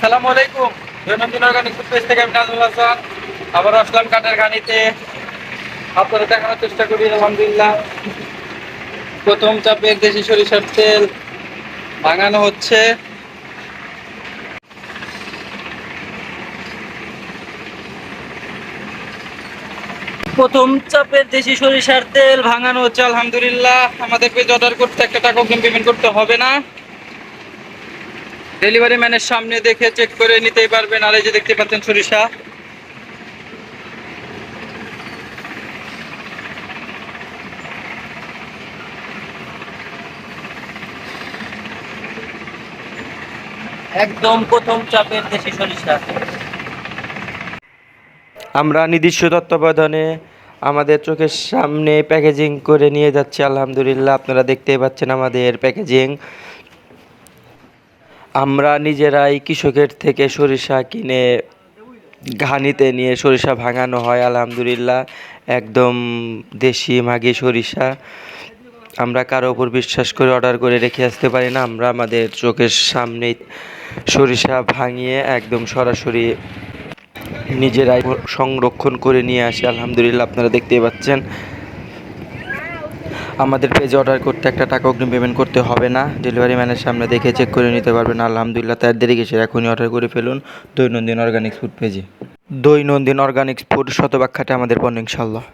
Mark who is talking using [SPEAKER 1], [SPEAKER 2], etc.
[SPEAKER 1] আসসালামু আলাইকুম। দৈনন্দিন অর্গানিক থেকে আমি নাজমুল হাসান। আবার আসলাম দেখানোর চেষ্টা করি, আলহামদুলিল্লাহ। প্রথম চাপের দেশি সরিষার তেল ভাঙানো হচ্ছে। প্রথম চাপের দেশি সরিষার তেল ভাঙানো হচ্ছে, আলহামদুলিল্লাহ। আমাদের পেজ অর্ডার করতে একটা টাকা পেমেন্ট করতে হবে না। ডেলিভারি ম্যানের সামনে দেখে চেক করে নিতেই পারবেন। আর এই যে দেখতে পাচ্ছেন সরিষা। একদম প্রথম চাপের দেশি সরিষা।
[SPEAKER 2] আমরা নির্দিষ্ট তত্ত্বাবধানে আমাদের চোখের সামনে প্যাকেজিং করে নিয়ে যাচ্ছি, আলহামদুলিল্লাহ। আপনারা দেখতেই পাচ্ছেন আমাদের প্যাকেজিং। আমরা নিজেরাই কৃষকের থেকে সরিষা কিনে ঘানিতে নিয়ে সরিষা ভাঙানো হয়, আলহামদুলিল্লাহ। একদম দেশি মাগি সরিষা। আমরা কারও ওপর বিশ্বাস করে অর্ডার করে রেখে আসতে পারি না। আমরা আমাদের চোখের সামনেই সরিষা ভাঙিয়ে একদম সরাসরি নিজেরাই সংরক্ষণ করে নিয়ে আসি। আলহামদুলিল্লাহ, আপনারা দেখতেই পাচ্ছেন। আমাদের পেজে অর্ডার করতে একটা টাকা অগ্রিম পেমেন্ট করতে হবে না। ডেলিভারি ম্যানের সামনে দেখে চেক করে নিতে পারবেন। আলহামদুলিল্লাহ, তার দেরি গেছে এখনই অর্ডার করে ফেলুন দৈনন্দিন অর্গানিক ফুড পেজে দৈনন্দিন অর্গানিক ফুড শতভাগ খাটে আমাদের পণ্য ইনশাল্লাহ